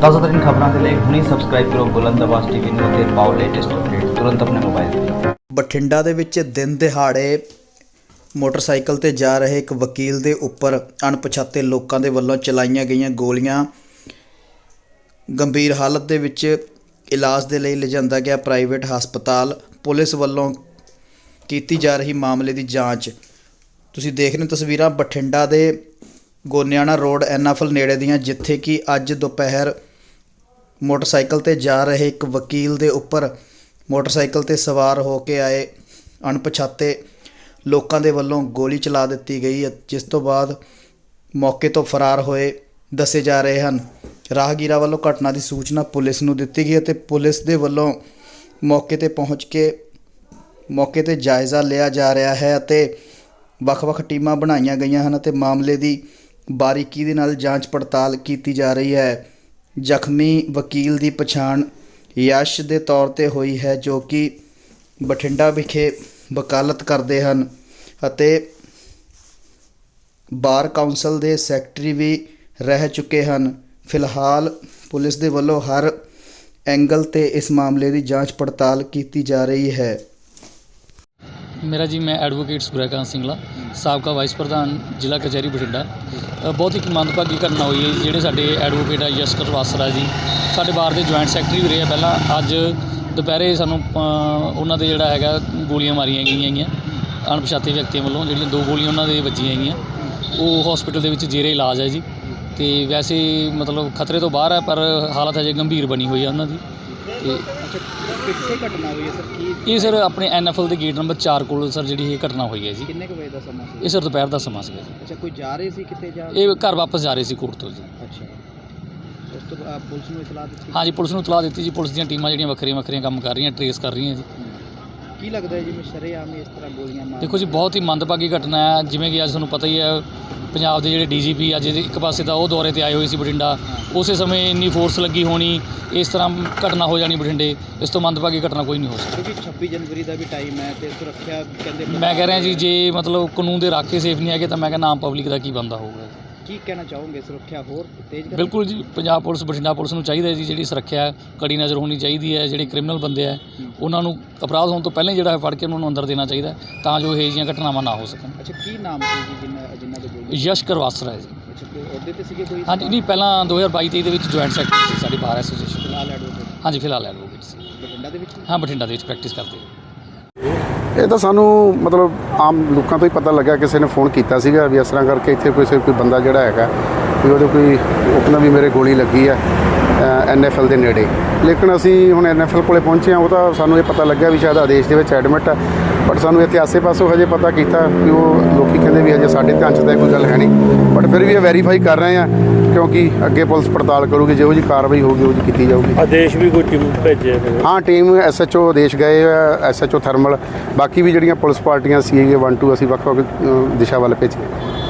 ਤਾਜ਼ਾ ਖਬਰਾਂ ਦੇ ਲਈ ਹੁਣੀ ਸਬਸਕ੍ਰਾਈਬ ਕਰੋ ਬੁਲੰਦ ਟੀਵੀ ਨੂੰ ਅਤੇ ਪਾਓ ਲੇਟੈਸਟ ਅਪਡੇਟ ਤੁਰੰਤ ਆਪਣੇ ਮੋਬਾਈਲ ਤੇ। ਬਠਿੰਡਾ ਦੇ ਵਿੱਚ ਦਿਨ ਦਿਹਾੜੇ ਮੋਟਰਸਾਈਕਲ ਤੇ ਜਾ ਰਹੇ ਇੱਕ ਵਕੀਲ ਦੇ ਉੱਪਰ ਅਣਪਛਾਤੇ ਲੋਕਾਂ ਦੇ ਵੱਲੋਂ ਚਲਾਈਆਂ ਗਈਆਂ ਗੋਲੀਆਂ। ਗੰਭੀਰ ਹਾਲਤ ਦੇ ਵਿੱਚ ਇਲਾਜ ਦੇ ਲਈ ਲਿਜਾਂਦਾ ਗਿਆ ਪ੍ਰਾਈਵੇਟ ਹਸਪਤਾਲ। ਪੁਲਿਸ ਵੱਲੋਂ ਕੀਤੀ ਜਾ ਰਹੀ ਮਾਮਲੇ ਦੀ ਜਾਂਚ। ਤੁਸੀਂ ਦੇਖ ਰਹੇ ਹੋ ਤਸਵੀਰਾਂ ਬਠਿੰਡਾ ਦੇ ਗੋਨਿਆਣਾ ਰੋਡ ਐਨਾਫਲ ਨੇੜੇ ਦੀਆਂ, ਜਿੱਥੇ ਕਿ ਅੱਜ ਦੁਪਹਿਰ ਮੋਟਰਸਾਈਕਲ ਤੇ ਜਾ ਰਹੇ ਇੱਕ ਵਕੀਲ ਦੇ ਉੱਪਰ ਮੋਟਰਸਾਈਕਲ ਤੇ ਸਵਾਰ ਹੋ ਕੇ ਆਏ ਅਣਪਛਾਤੇ ਲੋਕਾਂ ਦੇ ਵੱਲੋਂ ਗੋਲੀ ਚਲਾ ਦਿੱਤੀ ਗਈ ਜਿਸ ਤੋਂ ਬਾਅਦ ਮੌਕੇ ਤੋਂ ਫਰਾਰ ਹੋਏ ਦੱਸੇ ਜਾ ਰਹੇ ਹਨ। ਰਾਹਗੀਰਾਂ ਵੱਲੋਂ ਘਟਨਾ ਦੀ ਸੂਚਨਾ ਪੁਲਿਸ ਨੂੰ ਦਿੱਤੀ ਗਈ ਅਤੇ ਪੁਲਿਸ ਦੇ ਵੱਲੋਂ ਮੌਕੇ ਤੇ ਪਹੁੰਚ ਕੇ, ਮੌਕੇ ਤੇ ਜਾਇਜ਼ਾ ਲਿਆ ਜਾ ਰਿਹਾ ਹੈ ਅਤੇ ਵੱਖ-ਵੱਖ ਟੀਮਾਂ ਬਣਾਈਆਂ ਗਈਆਂ ਹਨ ਅਤੇ ਮਾਮਲੇ ਦੀ ਬਾਰੀਕੀ ਦੇ ਨਾਲ ਜਾਂਚ ਪੜਤਾਲ ਕੀਤੀ ਜਾ ਰਹੀ ਹੈ। ਜ਼ਖਮੀ ਵਕੀਲ ਦੀ ਪਛਾਣ ਯਸ਼ ਦੇ ਤੌਰ ਤੇ ਹੋਈ ਹੈ, ਜੋ ਕਿ ਬਠਿੰਡਾ ਵਿਖੇ ਵਕਾਲਤ ਕਰਦੇ ਹਨ ਅਤੇ ਬਾਰ ਕਾਉਂਸਲ ਦੇ ਸੈਕਟਰੀ ਵੀ ਰਹਿ ਚੁੱਕੇ ਹਨ। ਫਿਲਹਾਲ ਪੁਲਿਸ ਦੇ ਵੱਲੋਂ ਹਰ ਐਂਗਲ ਤੇ ਇਸ ਮਾਮਲੇ ਦੀ ਜਾਂਚ ਪੜਤਾਲ ਕੀਤੀ ਜਾ ਰਹੀ ਹੈ। ਮੇਰਾ ਜੀ ਮੈਂ ਐਡਵੋਕੇਟ ਸੁਰੇਖਾਂ ਸਿੰਘਲਾ ਸਾਬਕਾ ਵਾਈਸ ਪ੍ਰਧਾਨ ਜ਼ਿਲ੍ਹਾ ਕਚਹਿਰੀ ਬਠਿੰਡਾ। ਬਹੁਤ ਹੀ ਮੰਦਭਾਗੀ ਘਟਨਾ ਹੋਈ ਹੈ ਜੀ। ਜਿਹੜੇ ਸਾਡੇ ਐਡਵੋਕੇਟ ਆ ਯਸ਼ਕਰ ਵਾਸਰਾ ਜੀ। ਸਾਡੇ ਬਾਰ ਦੇ ਜੁਆਇੰਟ ਸੈਕਟਰੀ ਵੀ ਰਹੇ ਆ ਪਹਿਲਾਂ। ਅੱਜ ਦੁਪਹਿਰੇ ਸਾਨੂੰ ਉਹਨਾਂ ਦੇ ਜਿਹੜਾ ਹੈਗਾ, ਗੋਲੀਆਂ ਮਾਰੀਆਂ ਗਈਆਂ ਹੈਗੀਆਂ। ਅਣਪਛਾਤੇ ਵਿਅਕਤੀਆਂ ਵੱਲੋਂ, ਜਿਹੜੀਆਂ ਦੋ ਗੋਲੀਆਂ ਉਹਨਾਂ ਦੇ ਵੱਜੀਆਂ ਹੈਗੀਆਂ। ਉਹ ਹਸਪੀਟਲ ਦੇ ਵਿੱਚ ਜੇਰੇ ਇਲਾਜ ਹੈ ਜੀ। ਤੇ ਵੈਸੇ ਮਤਲਬ ਖਤਰੇ ਤੋਂ ਬਾਹਰ ਹੈ ਪਰ ਹਾਲਤ ਹਜੇ ਗੰਭੀਰ ਬਣੀ ਹੋਈ ਹੈ ਉਹਨਾਂ ਦੀ। ਤੇ ਅੱਛਾ ਕਿੱਥੇ ਘਟਨਾ ਹੋਈ ਹੈ ਸਰ? ਕੀ ਇਹ ਸਰ ਆਪਣੇ ਐਨਐਫਐਲ ਦੇ ਗੇਟ ਨੰਬਰ 4 ਕੋਲ ਸਰ ਜਿਹੜੀ ਇਹ ਘਟਨਾ ਹੋਈ ਹੈ ਜੀ। ਕਿੰਨੇ ਕੁ ਵਜੇ ਦਾ ਸਮਾਂ ਸੀ? ਇਹ ਸਰ ਦੁਪਹਿਰ ਦਾ ਸਮਾਂ ਸੀਗਾ ਜੀ। ਅੱਛਾ ਕੋਈ ਜਾ ਰਹੇ ਸੀ ਕਿਤੇ ਜਾ? ਇਹ ਘਰ ਵਾਪਸ ਜਾ ਰਹੇ ਸੀ ਕੋਰਟ ਤੋਂ ਜੀ। ਅੱਛਾ। ਉਸ ਤੋਂ ਬਾਅਦ ਪੁਲਿਸ ਨੂੰ ਇਤਲਾਹ ਦਿੱਤੀ? ਹਾਂਜੀ ਪੁਲਿਸ ਨੂੰ ਇਤਲਾਹ ਦਿੱਤੀ ਜੀ। ਪੁਲਿਸ ਦੀਆਂ ਟੀਮਾਂ ਜਿਹੜੀਆਂ ਵੱਖਰੀਆਂ ਵੱਖਰੀਆਂ ਕੰਮ ਕਰ ਰਹੀਆਂ ਟਰੇਸ ਕਰ ਰਹੀਆਂ ਜੀ। ਕੀ ਲੱਗਦਾ ਹੈ ਜਿਵੇਂ ਸ਼ਰੇਆਮ ਇਸ ਤਰ੍ਹਾਂ ਗੋਲੀਆਂ ਮਾਰ ਦੇਖੋ ਜੀ ਬਹੁਤ ਹੀ ਮੰਦਭਾਗੀ ਘਟਨਾ ਹੈ। ਜਿਵੇਂ ਕਿ ਅੱਜ ਤੁਹਾਨੂੰ ਪਤਾ ਹੀ ਹੈ ਪੰਜਾਬ ਦੇ ਜਿਹੜੇ ਡੀਜੀਪੀ ਅੱਜ ਇੱਕ ਪਾਸੇ ਤਾਂ ਉਹ ਦੌਰੇ ਤੇ ਆਏ ਹੋਏ ਸੀ ਬਠਿੰਡਾ। ਉਸੇ ਸਮੇਂ ਇੰਨੀ ਫੋਰਸ ਲੱਗੀ ਹੋਣੀ ਇਸ ਤਰ੍ਹਾਂ ਘਟਨਾ ਹੋ ਜਾਣੀ ਬਠਿੰਡੇ ਇਸ ਤੋਂ ਮੰਦਭਾਗੀ ਘਟਨਾ ਕੋਈ ਨਹੀਂ ਹੋ ਸਕਦੀ। ਕਿਉਂਕਿ 26 ਜਨਵਰੀ ਦਾ ਵੀ ਟਾਈਮ ਹੈ ਤੇ ਸੁਰੱਖਿਆ ਕਹਿੰਦੇ ਮੈਂ ਕਹਿ ਰਿਹਾ ਜੀ ਜੇ ਮਤਲਬ ਕਾਨੂੰਨ ਦੇ ਰਾਖੇ ਸੇਫ ਨਹੀਂ ਹੈਗੇ ਤਾਂ ਮੈਂ ਕਹਿੰਦਾ ਆਮ ਪਬਲਿਕ ਦਾ ਕੀ ਬੰਦਾ ਹੋਊਗਾ? ਕੀ ਕਹਿਣਾ ਚਾਹੋਗੇ ਸੁਰੱਖਿਆ ਹੋਰ ਤੇਜ਼ ਕਰਨੀ? ਬਿਲਕੁਲ ਜੀ ਪੰਜਾਬ ਪੁਲਿਸ ਬਠਿੰਡਾ ਪੁਲਿਸ ਨੂੰ ਚਾਹੀਦਾ ਹੈ ਜੀ ਜਿਹੜੀ ਸੁਰੱਖਿਆ ਕੜੀ ਨਜ਼ਰ ਹੋਣੀ ਚਾਹੀਦੀ ਹੈ ਜਿਹੜੇ ਕ੍ਰਿਮੀਨਲ ਬੰਦੇ ਆ ਉਹਨਾਂ ਨੂੰ ਅਪਰਾਧ ਹੋਣ ਤੋਂ ਪਹਿਲਾਂ ਹੀ ਜਿਹੜਾ ਫੜ ਕੇ ਉਹਨਾਂ ਨੂੰ ਅੰਦਰ ਦੇਣਾ ਚਾਹੀਦਾ ਤਾਂ ਜੋ ਇਹ ਜਿਹੀਆਂ ਘਟਨਾਵਾਂ ਨਾ ਹੋ ਸਕਣ। ਅੱਛਾ ਕੀ ਨਾਮ ਸੀ ਜੀ ਜਿੰਨਾ ਜਿੰਨਾ ਦੇ ਗੋਲੀ ਯਸ਼ ਕਰਵਾਸਰਾ ਹੈ ਜੀ। ਅੱਛਾ ਕੋਈ ਅਹੁਦੇ ਤੇ ਸੀਗੇ ਕੋਈ ਹਾਂਜੀ ਨਹੀਂ ਪਹਿਲਾਂ 2022 ਦੇ ਵਿੱਚ ਜੁਆਇੰਟ ਸੈਕਟਰੀ ਸੀ ਸਾਡੀ ਬਾਰ ਐਸੋਸੀਏਸ਼ਨ ਫਿਲਹਾਲ ਐਡਵੋਕੇਟ ਹਾਂਜੀ ਫਿਲਹਾਲ ਐਡਵੋਕੇਟ ਸੀ। ਬਠਿੰਡਾ ਦੇ ਵਿੱਚ? ਹਾਂ ਬਠਿੰਡਾ ਦੇ ਵਿੱਚ ਪ੍ਰੈਕਟਿਸ ਕਰਦੇ ਇਹ ਤਾਂ ਸਾਨੂੰ ਮਤਲਬ ਆਮ ਲੋਕਾਂ ਤੋਂ ਹੀ ਪਤਾ ਲੱਗਾ ਕਿਸੇ ਨੇ ਫੋਨ ਕੀਤਾ ਸੀਗਾ ਵੀ ਇਸ ਤਰ੍ਹਾਂ ਕਰਕੇ ਇੱਥੇ ਕੋਈ ਕੋਈ ਬੰਦਾ ਜਿਹੜਾ ਹੈਗਾ ਵੀ ਉਹਦੇ ਕੋਈ ਉਹ ਵੀ ਮੇਰੇ ਗੋਲੀ ਲੱਗੀ ਹੈ ਐਨਐਫਐਲ ਦੇ ਨੇੜੇ। ਲੇਕਿਨ ਅਸੀਂ ਹੁਣ ਐਨਐਫਐਲ ਕੋਲੇ ਪਹੁੰਚੇ ਹਾਂ, ਉਹ ਤਾਂ ਸਾਨੂੰ ਇਹ ਪਤਾ ਲੱਗਿਆ ਵੀ ਸ਼ਾਇਦ ਆਦੇਸ਼ ਦੇ ਵਿੱਚ ਐਡਮਿਟ ਆ ਬਟ ਸਾਨੂੰ ਇੱਥੇ ਆਸੇ ਪਾਸੇ ਹਜੇ ਪਤਾ ਕੀਤਾ ਕਿ ਉਹ ਲੋਕੀ ਕਹਿੰਦੇ ਵੀ ਹਜੇ ਸਾਡੇ ਧਿਆਨ 'ਚ ਤਾਂ ਇਹ ਕੋਈ ਗੱਲ ਹੈ ਨਹੀਂ ਬਟ ਫਿਰ ਵੀ ਇਹ ਵੈਰੀਫਾਈ ਕਰ ਰਹੇ ਹਾਂ ਕਿਉਂਕਿ ਅੱਗੇ ਪੁਲਿਸ ਪੜਤਾਲ ਕਰੂਗੀ ਜਿਹੋ ਜੀ ਕਾਰਵਾਈ ਹੋਊਗੀ ਉਹ ਜੀ ਕੀਤੀ ਜਾਊਗੀ। ਆਦੇਸ਼ ਵੀ ਕੋਈ ਟੀਮ ਭੇਜੇ ਹਾਂ ਟੀਮ ਐਸਐਚਓ ਆਦੇਸ਼ ਗਏ ਐਸਐਚਓ ਥਰਮਲ ਬਾਕੀ ਵੀ ਜਿਹੜੀਆਂ ਪੁਲਿਸ ਪਾਰਟੀਆਂ ਸੀਗੇ 1 2 ਅਸੀਂ ਵੱਖ-ਵੱਖ ਦਿਸ਼ਾ ਵੱਲ ਭੇਜੀਆਂ